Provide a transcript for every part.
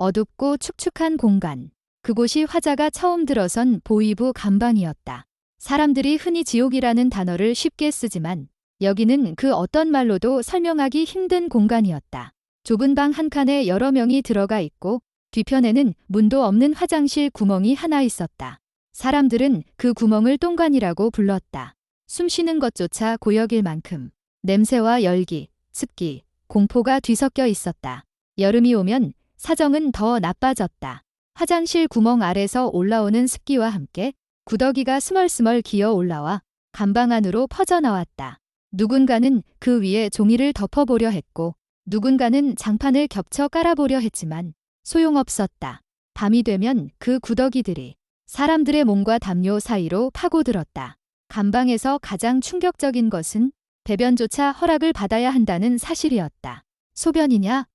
어둡고 축축한 공간. 그곳이 화자가 처음 들어선 보이부 감방이었다. 사람들이 흔히 지옥이라는 단어를 쉽게 쓰지만 여기는 그 어떤 말로도 설명하기 힘든 공간이었다. 좁은 방 한 칸에 여러 명이 들어가 있고 뒤편에는 문도 없는 화장실 구멍이 하나 있었다. 사람들은 그 구멍을 똥관이라고 불렀다. 숨 쉬는 것조차 고역일 만큼 냄새와 열기, 습기, 공포가 뒤섞여 있었다. 여름이 오면 사정은 더 나빠졌다. 화장실 구멍 아래서 올라오는 습기와 함께 구더기가 스멀스멀 기어 올라와 감방 안으로 퍼져나왔다. 누군가는 그 위에 종이를 덮어보려 했고 누군가는 장판을 겹쳐 깔아보려 했지만 소용없었다. 밤이 되면 그 구더기들이 사람들의 몸과 담요 사이로 파고들었다. 감방에서 가장 충격적인 것은 배변조차 허락을 받아야 한다는 사실이었다. 소변이냐?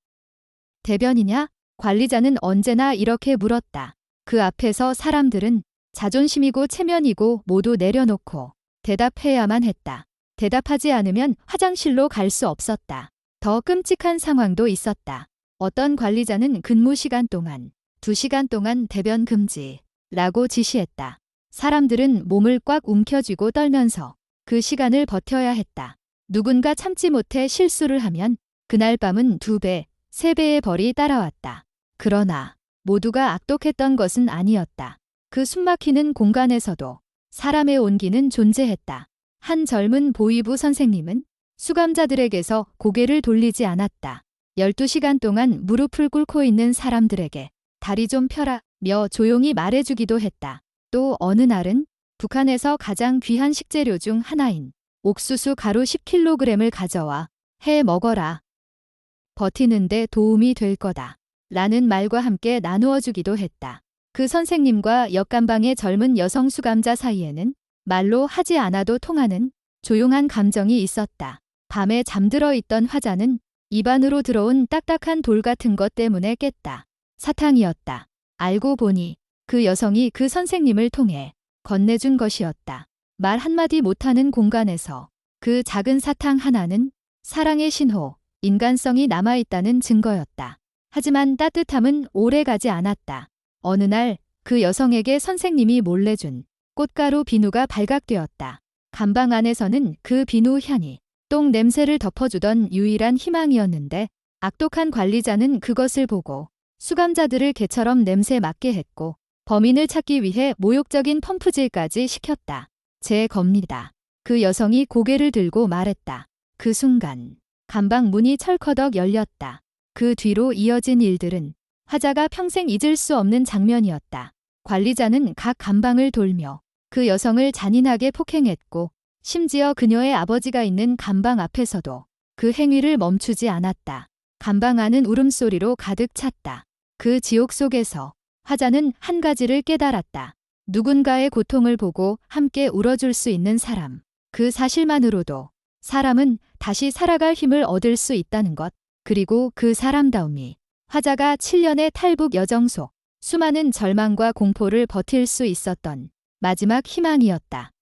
대변이냐? 관리자는 언제나 이렇게 물었다. 그 앞에서 사람들은 자존심이고 체면이고 모두 내려놓고 대답해야만 했다. 대답하지 않으면 화장실로 갈 수 없었다. 더 끔찍한 상황도 있었다. 어떤 관리자는 근무 시간 동안 2시간 동안 대변 금지 라고 지시했다. 사람들은 몸을 꽉 움켜쥐고 떨면서 그 시간을 버텨야 했다. 누군가 참지 못해 실수를 하면 그날 밤은 두 배, 세 배의 벌이 따라왔다. 그러나 모두가 악독했던 것은 아니었다. 그 숨막히는 공간에서도 사람의 온기는 존재했다. 한 젊은 보이부 선생님은 수감자들에게서 고개를 돌리지 않았다. 12시간 동안 무릎을 꿇고 있는 사람들에게 다리 좀 펴라 며 조용히 말해주기도 했다. 또 어느 날은 북한에서 가장 귀한 식재료 중 하나인 옥수수 가루 10kg을 가져와 해 먹어라. 버티는데 도움이 될 거다. 라는 말과 함께 나누어 주기도 했다. 그 선생님과 옆감방의 젊은 여성 수감자 사이에는 말로 하지 않아도 통하는 조용한 감정이 있었다. 밤에 잠들어 있던 화자는 입안으로 들어온 딱딱한 돌 같은 것 때문에 깼다. 사탕이었다. 알고 보니 그 여성이 그 선생님을 통해 건네준 것이었다. 말 한마디 못하는 공간에서 그 작은 사탕 하나는 사랑의 신호, 인간성이 남아있다는 증거였다. 하지만 따뜻함은 오래 가지 않았다. 어느 날 그 여성에게 선생님이 몰래 준 꽃가루 비누가 발각되었다. 감방 안에서는 그 비누 향이 똥 냄새를 덮어주던 유일한 희망이었는데 악독한 관리자는 그것을 보고 수감자들을 개처럼 냄새 맡게 했고 범인을 찾기 위해 모욕적인 펌프질까지 시켰다. 제 겁니다. 그 여성이 고개를 들고 말했다. 그 순간 감방 문이 철커덕 열렸다. 그 뒤로 이어진 일들은 화자가 평생 잊을 수 없는 장면이었다. 관리자는 각 감방을 돌며 그 여성을 잔인하게 폭행했고 심지어 그녀의 아버지가 있는 감방 앞에서도 그 행위를 멈추지 않았다. 감방 안은 울음소리로 가득 찼다. 그 지옥 속에서 화자는 한 가지를 깨달았다. 누군가의 고통을 보고 함께 울어줄 수 있는 사람. 그 사실만으로도 사람은 다시 살아갈 힘을 얻을 수 있다는 것. 그리고 그 사람다움이 화자가 7년의 탈북 여정 속 수많은 절망과 공포를 버틸 수 있었던 마지막 희망이었다.